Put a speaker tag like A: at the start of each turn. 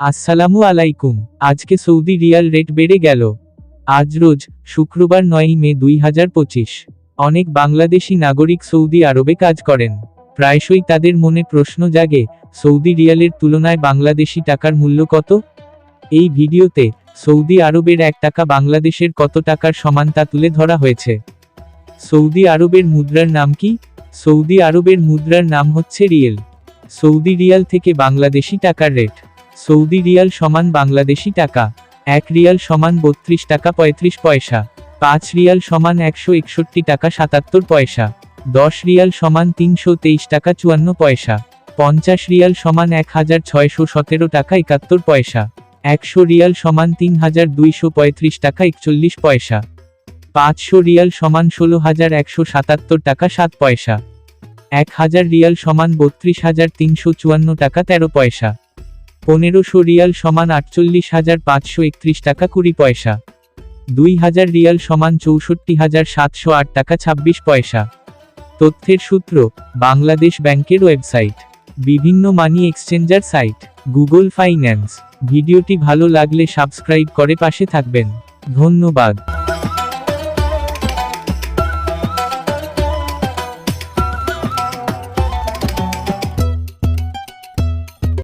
A: আসসালামু আলাইকুম। আজকে সৌদি রিয়াল রেট বেড়ে গেল। আজ রোজ, শুক্রবার নয়ই মে দুই হাজার পঁচিশ। অনেক বাংলাদেশি নাগরিক সৌদি আরবে কাজ করেন। প্রায়শই তাদের মনে প্রশ্ন জাগে, সৌদি রিয়ালের তুলনায় বাংলাদেশি টাকার মূল্য কত? এই ভিডিওতে, সৌদি আরবের এক টাকা বাংলাদেশের কত টাকার সমান তা তুলে ধরা হয়েছে। সৌদি আরবের মুদ্রার নাম কি? সৌদি আরবের মুদ্রার নাম হচ্ছে রিয়েল। সৌদি রিয়াল থেকে বাংলাদেশি টাকার রেট। সৌদি রিয়াল সমান বাংলাদেশি টাকা, এক রিয়াল সমান বত্রিশ টাকা পঁয়ত্রিশ পয়সা, পাঁচ রিয়াল সমান একশো একষট্টি টাকা সাতাত্তর পয়সা, দশ রিয়াল সমান তিনশো তেইশ টাকা চুয়ান্ন পয়সা, পঞ্চাশ রিয়াল সমান এক হাজার ছয়শো সতেরো টাকা একাত্তর পয়সা, একশো রিয়াল সমান তিন হাজার দুইশো পঁয়ত্রিশ টাকা একচল্লিশ পয়সা, পাঁচশো রিয়াল সমান ষোলো হাজার একশো সাতাত্তর টাকা সাত পয়সা, এক হাজার রিয়াল সমান বত্রিশ হাজার তিনশো চুয়ান্ন টাকা তেরো পয়সা। পনেরোশো রিয়াল সমান আটচল্লিশ হাজার পাঁচশো একত্রিশ টাকা কুড়ি পয়সা। দুই হাজার রিয়াল সমান চৌষট্টি হাজার সাতশো আট টাকা ছাব্বিশ পয়সা। তথ্যের সূত্র, বাংলাদেশ ব্যাংকের ওয়েবসাইট। বিভিন্ন money exchanger site, Google finance. ভিডিওটি ভালো লাগলে সাবস্ক্রাইব করে পাশে থাকবেন। ধন্যবাদ।